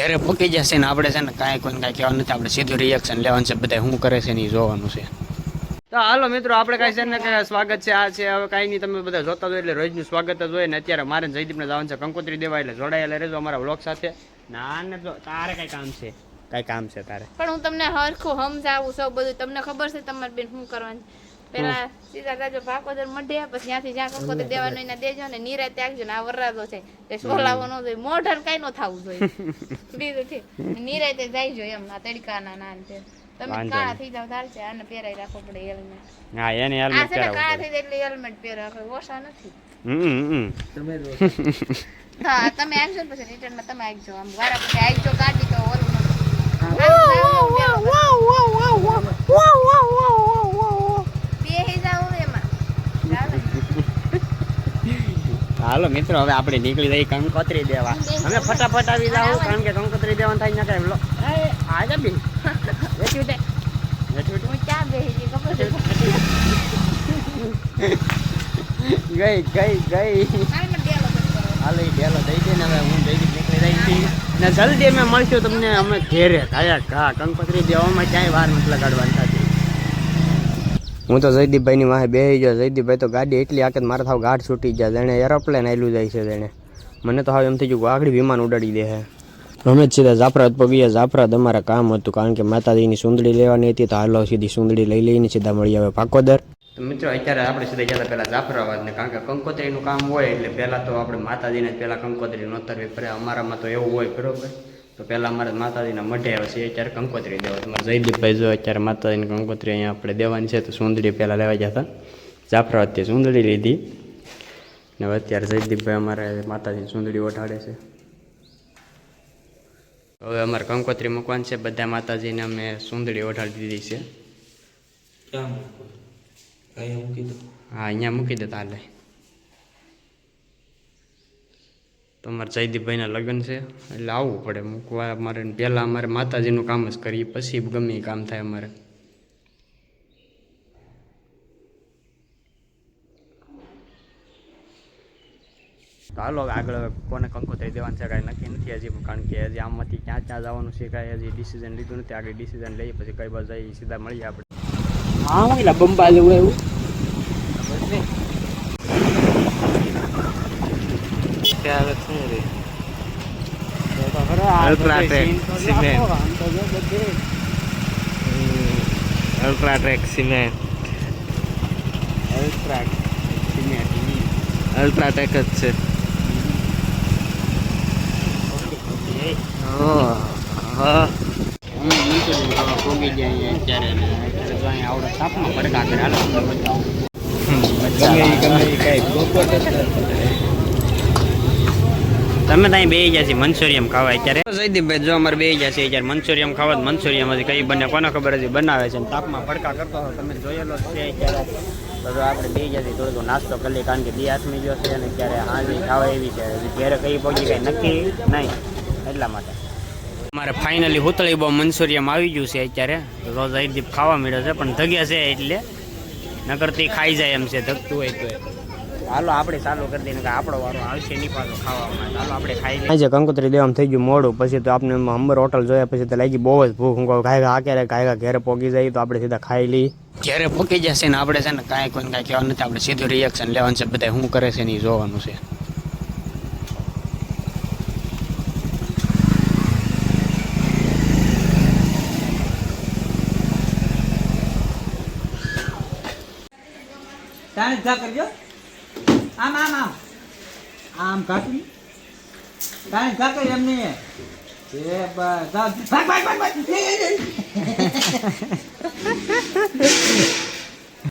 ઘેરે પકી જશે ને આપણે છે ને કાંઈ કોઈને કાંઈ કહેવાનું નથી. આપણે સીધું રિએક્શન લેવાનું છે બધા શું કરે છે ને એ જોવાનું છે. તો હાલો મિત્રો આપણે કાંઈ છે ને કાંઈ સ્વાગત છે આ છે હવે કાંઈ નહીં તમે બધા જોતા હોય એટલે રોજનું સ્વાગત જ હોય ને અત્યારે મારે જયદીપને જવાનું છે કંકોત્રી દેવા એટલે જોડાયેલા રહેજો અમારા બ્લોગ સાથે. ના ને તો તારે કાંઈ કામ છે? કાંઈ કામ છે તારે? પણ હું તમને હરખું સમજાવું સૌ બધું તમને ખબર છે તમારે બેન શું કરવાનું પેલા સીધા તાજો ભાકોદર મઢ્યા પછી ત્યાંથી જ્યાં કંકોત્રી દેવાનું એને દેજો ને નિરાતે ત્યાગજો ને આ વરરાજો છે. તે સોલાવો ન જોઈએ મોઢર કઈ ન થવું જોઈએ. બીજું ઠીક નિરાતે જાયજો એમ ના તડકાના ના તે. તમે કાળા થઈ જાવ તાર છે આને પહેરાઈ રાખવો પડે હેલ્મેટ હા એને હેલ્મેટ છે ને કાળા થઈ જાય એટલે હેલ્મેટ પહેરો આપણે ઓછા નથી. હમ હમ હા તમે આવજો પછી રિટર્નમાં તમે આગજો આમ વારા પછી આવજો કાઢી તો ઓલું બેહી જાવ એમાં ચાલે. હાલો મિત્રો હવે આપણે નીકળી જઈએ કંકોત્રી દેવા. અમે ફટાફટ આવી જાવ કારણ કે કંકોત્રી દેવાનું થાય ના કાંઈ આજે બેહી ગઈ ગઈ ગઈ હાલ ડેલો એ દઈ દે ને હવે હું જઈ નીકળી રહી છીએ ને જલ્દી અમે મળશું તમને અમે ઘેરે. થયા ઘા કંકોત્રી દેવામાં ક્યાંય વાર નથી લગાડવાની. હું તો જયદીપભાઈની વાહે બેસી ગયો. જયદીપભાઈ તો ગાડી એટલી આકે મારે થાવ ગાઢ છૂટી જાય જેણે એરોપ્લેન આવેલું જાય છે તેણે. મને તો હવે એમ થઈ ગયું આગળ વિમાન ઉડાડી દે છે અમે જ સીધા જાફરાત પગીએ. જાફરાત અમારે કામ હતું કારણ કે માતાજીની સુંદડી લેવાની હતી તો હાલો સીધી સુંદડી લઈ લઈને સીધા મળી આવે પાકોદર. મિત્રો, અત્યારે આપણે સીધા જતા પહેલાં જાફરાબાદ ને કારણ કે કંકોત્રીનું કામ હોય એટલે પહેલાં તો આપણે માતાજીને પહેલાં કંકોત્રી નોતરવી પડે. અમારામાં તો એવું હોય, બરોબર? તો પહેલાં અમારે માતાજીના મઢે છે અત્યારે કંકોત્રી દેવા. તમારે જયદીપભાઈ જો અત્યારે માતાજીની કંકોત્રી અહીંયા આપણે દેવાની છે તો સુંદડી પહેલાં લેવા જતા જાફરાવતી સુંદડી લીધી. ને હવે અત્યારે જયદીપભાઈ અમારે માતાજીની સુંદડી ઓઢાડે છે. હવે અમારે કંકોત્રી મૂકવાની છે બધા માતાજીને અમે સુંદડી ઓઢાડી દીધી છે. હા અહીંયા મૂકી દે તાલે તો અમારે જયદીપભાઈના લગ્ન છે. એટલે આવવું પડે મૂકવા. અમારે પહેલાં અમારે માતાજીનું કામ જ કરીએ પછી ગમે એ કામ થાય અમારે. ચાલો આગળ કોને કંકોત્રી દેવાનું છે કાંઈ નક્કી નથી હજી કારણ કે હજી આમાંથી ક્યાં ક્યાં જવાનું છે કાંઈ હજી ડિસિઝન લીધું નથી. આગળ ડિસિઝન લઈએ પછી કઈ બાજુ જઈએ સીધા મળીએ આપણે. હા હું બંબા જેવું એવું? Cement. અલ્ટ્રાટ્રેક સિમેન્ટ. અલ્ટ્રાટેક છે. હા પોગી જાય અત્યારે. ને અત્યારે જો અહીંયા આવડે તાપમાં પડકા કરે. હાલો ગમે ગમે કાંઈ. બપોર તમે ત્યાં બે ગયા છે મંચુરિયમ ખાવા અત્યારે? જયદીપભાઈ જો અમારે બે છે અત્યારે મંચુરિયમ ખાવા તો મનસુરિયમ હજી કઈ બને કોને ખબર હજી બનાવે છે તાપમાં પડકા કરતો હતો તમે જોયેલો છે અત્યારે. આપણે બે જશે થોડો નાસ્તો કરી લઈએ કારણ કે બે હાથમી ગયો છે અને ક્યારે હાજી ખાવા એવી છે. ક્યારે કઈ પહોંચી કઈ નક્કી નહીં એટલા માટે. અમારે ફાઇનલી હુતળી બહુ મંચુરિયમ આવી ગયું છે અત્યારે. રોજ જયદીપ ખાવા મળ્યો છે પણ ધગ્યા છે એટલે. નકરથી ખાઈ જાય એમ છે ધગતું હોય તો હાલો આપણે ચાલુ કરી દઈએ કે આપણો વારો આવશે નહીં પાછો ખાવામાં. હાલો આપણે ખાઈ લઈએ. આજે કંકોત્રી દેવામાં થઈ ગયું મોડું પછી તો આપણે હંબર હોટલ જોયા પછી તો લાગી બહુ જ ભૂખ. હું કહું કાંઈ આ ક્યારે કાંઈ ઘેરે પોગી જાય તો આપણે સીધા ખાઈ લઈએ. ઘેરે પોગી જશે ને આપણે છે ને કાંઈ કોઈને કાંઈ કહેવાનું નથી આપણે સીધું રિએક્શન લેવાનું છે બધા શું કરે છે ને એ જોવાનું છે. તાણે જા કરજો. આમ આમ આમ. આમ કાપી કારણ કરી એમ નહીં એ બસ. ભાગ ભાગ.